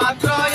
মাত্র